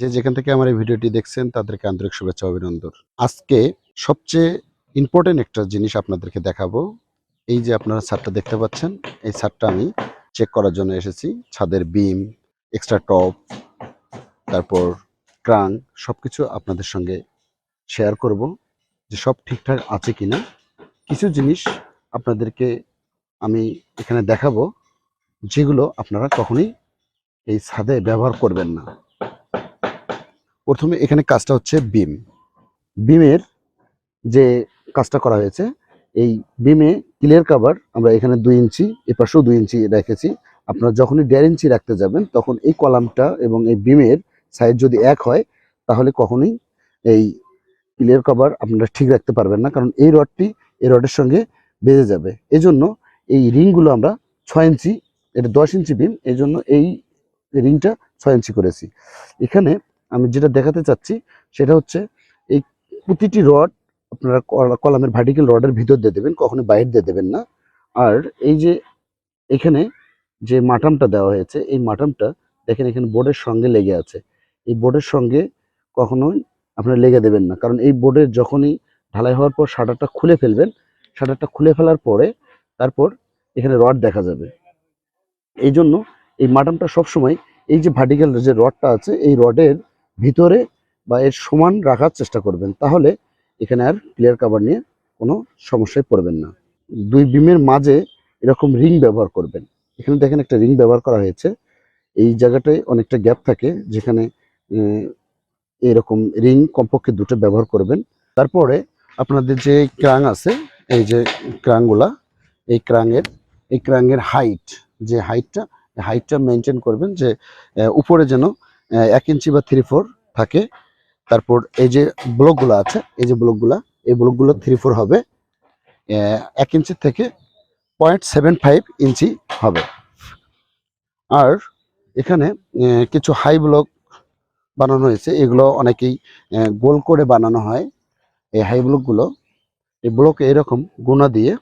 যে যেখান থেকে আমার এই ভিডিওটি দেখছেন, তাদেরকে আন্তরিক শুভেচ্ছা, অভিনন্দন। আজকে সবচেয়ে ইম্পর্টেন্ট একটা জিনিস আপনাদেরকে দেখাবো। এই যে আপনারা ছাদটা দেখতে পাচ্ছেন, এই ছাদটা আমি চেক করার জন্য এসেছি। ছাদের বিম এক্সট্রা টপ তারপর ক্রাং সবকিছু আপনাদের সঙ্গে শেয়ার করব যে সব ঠিকঠাক আছে কিনা। কিছু জিনিস আপনাদেরকে আমি এখানে দেখাবো, যেগুলো আপনারা কখনোই এই ছাদে ব্যবহার করবেন না। প্রথমে এখানে কাজটা হচ্ছে বিম। বিমের যে কাজটা করা হয়েছে, এই বিমে ক্লিয়ার কাভার আমরা এখানে দুই ইঞ্চি, এপাশেও দুই ইঞ্চি রেখেছি। আপনারা যখনই দেড় ইঞ্চি রাখতে যাবেন, তখন এই কলামটা এবং এই বিমের সাইজ যদি এক হয়, তাহলে কখনোই এই ক্লিয়ার কভার আপনারা ঠিক রাখতে পারবেন না, কারণ এই রডটি, এই রডের সঙ্গে বেজে যাবে। এই জন্য এই রিংগুলো আমরা ছয় ইঞ্চি, এটা দশ ইঞ্চি বিম এই জন্য এই রিংটা ছয় ইঞ্চি করেছি। এখানে আমি যেটা দেখাতে চাচ্ছি, সেটা হচ্ছে এই প্রতিটি রড আপনারা কলা- কলামের ভার্টিক্যাল রডের ভিতর দিয়ে দেবেন, কখনো বাইরে দিয়ে দেবেন না। আর এই যে এখানে যে মাটামটা দেওয়া হয়েছে, এই মাটামটা দেখেন এখানে বোর্ডের সঙ্গে লেগে আছে। এই বোর্ডের সঙ্গে কখনোই আপনারা লেগে দেবেন না, কারণ এই বোর্ডের যখনই ঢালাই হওয়ার পর শাটারটা খুলে ফেলবেন, শাটারটা খুলে ফেলার পরে তারপর এখানে রড দেখা যাবে। এই জন্য এই মাটামটা সবসময় এই যে ভার্টিক্যাল যে রডটা আছে, এই রডের ভিতরে বা এর সমান রাখার চেষ্টা করবেন, তাহলে এখানে আর ক্লিয়ার কাভার নিয়ে কোনো সমস্যায় পড়বেন না। দুই বিমের মাঝে এরকম রিং ব্যবহার করবেন। এখানে দেখেন একটা রিং ব্যবহার করা হয়েছে। এই জায়গাটায় অনেকটা গ্যাপ থাকে, যেখানে এরকম রিং কমপক্ষে দুটো ব্যবহার করবেন। তারপরে আপনাদের যে ক্রাং আছে, এই যে ক্রাংগুলা, এই ক্রাঙের এই ক্রাঙের হাইট যে হাইটটা হাইটটা মেনটেন করবেন যে উপরে যেন এক ইঞ্চি বা থ্রি ফোর থাকে। তারপর এই যে ব্লকগুলো আছে, এই যে ব্লকগুলা এই ব্লকগুলো থ্রি ফোর হবে। এক ইঞ্চি থেকে পয়েন্ট সেভেন ফাইভ ইঞ্চি হবে। আর এখানে কিছু হাই ব্লক বানানো হয়েছে। এগুলো অনেকেই গোল করে বানানো হয়। এই হাই ব্লকগুলো এই ব্লক এরকম গুণা দিয়ে,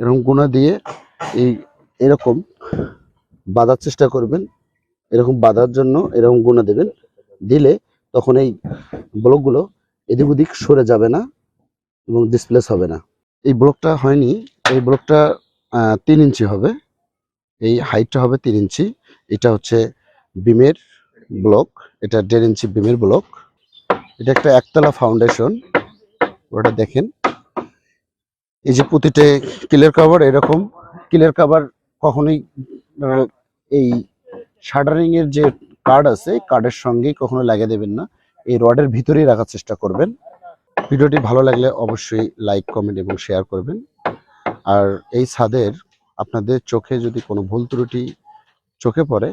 এরকম গুণা দিয়ে এই, এরকম বাঁধার চেষ্টা করবেন। এরকম বাঁধার জন্য এরকম গুণা দেবেন। দিলে তখন এই ব্লকগুলো এদিক ওদিক সরে যাবে না এবং ডিসপ্লেস হবে না। এই ব্লকটা হয়নি, এই ব্লকটা তিন ইঞ্চি হবে। এই হাইটটা হবে তিন ইঞ্চি। এটা হচ্ছে বিমের ব্লক, এটা দেড় ইঞ্চি বিমের ব্লক। এটা একটা একতলা ফাউন্ডেশন ওটা দেখেন। এই যে প্রতিটা ক্লিয়ার কাভার এরকম। ক্লিয়ার কাভার কখনোই এই শাটারিং এর যে কার্ড আছে কার্ডের সঙ্গেই কখনো লাগিয়ে দেবেন না। এই রডের ভিতরেই রাখার চেষ্টা করবেন। ভিডিওটি ভালো লাগলে অবশ্যই লাইক কমেন্ট এবং শেয়ার করবেন। আর এই ছাদের আপনাদের চোখে যদি কোনো ভুল ত্রুটি চোখে পড়ে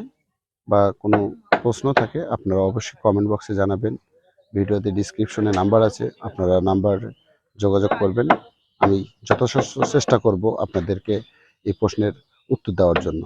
বা কোনো প্রশ্ন থাকে, আপনারা অবশ্যই কমেন্ট বক্সে জানাবেন। ভিডিওতে ডিসক্রিপশনে নাম্বার আছে, আপনারা নাম্বার যোগাযোগ করবেন। আমি যথাসাধ্য চেষ্টা করব আপনাদেরকে এই প্রশ্নের উত্তর দেওয়ার জন্য।